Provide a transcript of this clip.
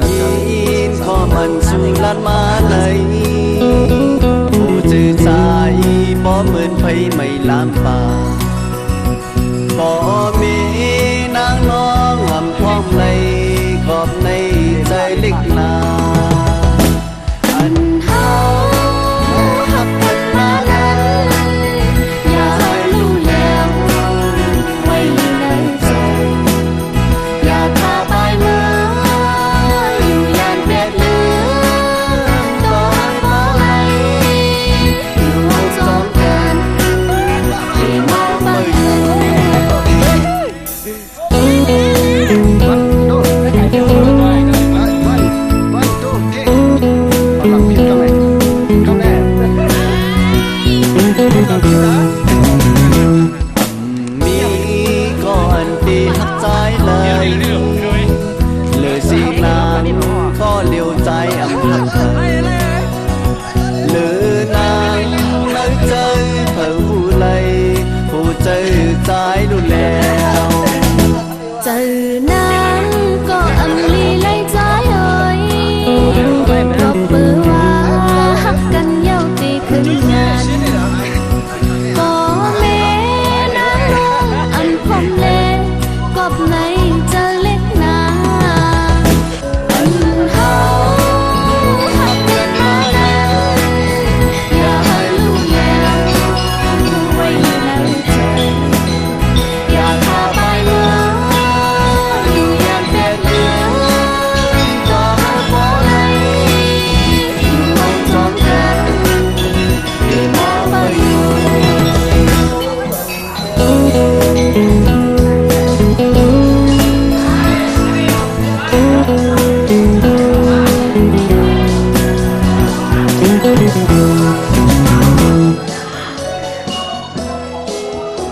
นี้ขอมันสูงลันมาเลยผู้จอใจบ่เหมือนไฟไม่ลามปา Thank you.